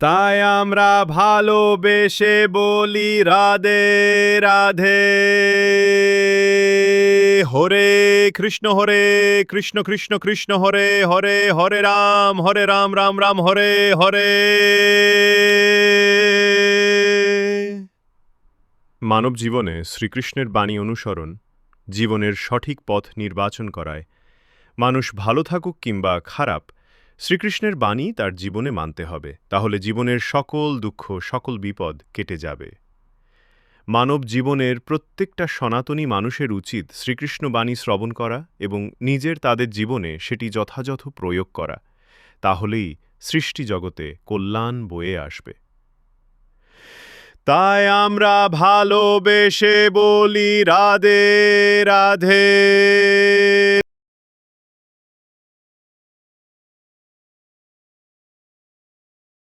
তাই আমরা ভালোবেসে বলি রাধে রাধে। হরে কৃষ্ণ হরে কৃষ্ণ কৃষ্ণ কৃষ্ণ, হরে হরে হরে রাম হরে রাম রাম রাম, হরে হরে। মানব জীবনে শ্রীকৃষ্ণের বাণী অনুসরণ জীবনের সঠিক পথ নির্বাচন করায় মানুষ ভালো থাকুক কিংবা খারাপ শ্রীকৃষ্ণের বাণী তার জীবনে মানতে হবে, তাহলে জীবনের সকল দুঃখ, সকল বিপদ কেটে যাবে। মানব জীবনের প্রত্যেকটা সনাতনী মানুষের উচিত শ্রীকৃষ্ণ বাণী শ্রবণ করা এবং নিজের তাদের জীবনে সেটি যথাযথ প্রয়োগ করা, তাহলেই সৃষ্টি জগতে কল্যাণ বয়ে আসবে। তাই আমরা ভালোবেসে বলি, রাধে রাধে।